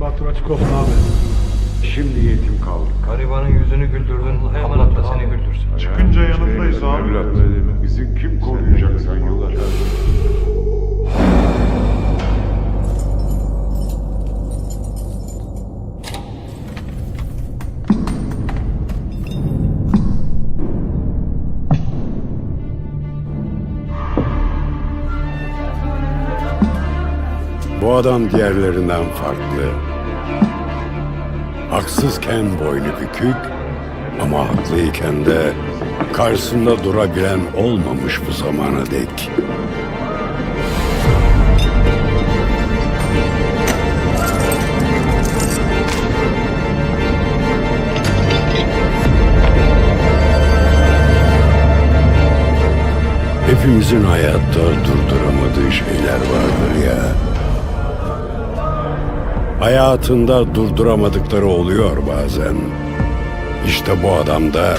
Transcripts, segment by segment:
Yolun bahtın açık olsun abi. Şimdi yetim kaldık. Garibanın yüzünü güldürdün. Emanet da seni güldürsün. Çıkınca yanındayız abi. Evlat, bizi kim koruyacak sen yollar? Bu adam diğerlerinden farklı. Haksızken boynu bükük ama haklıyken de karşısında durabilen olmamış bu zamana dek. Hepimizin hayatta durduramadığı şeyler vardır ya. Hayatında durduramadıkları oluyor bazen. İşte bu adamda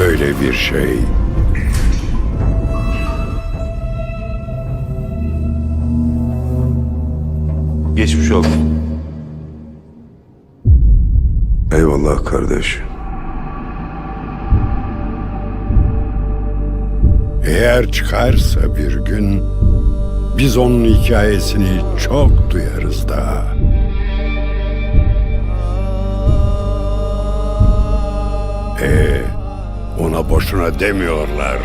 öyle bir şey. Geçmiş olsun. Eyvallah kardeş. Eğer çıkarsa bir gün biz onun hikayesini çok duyarız daha. Ee, ona boşuna demiyorlar.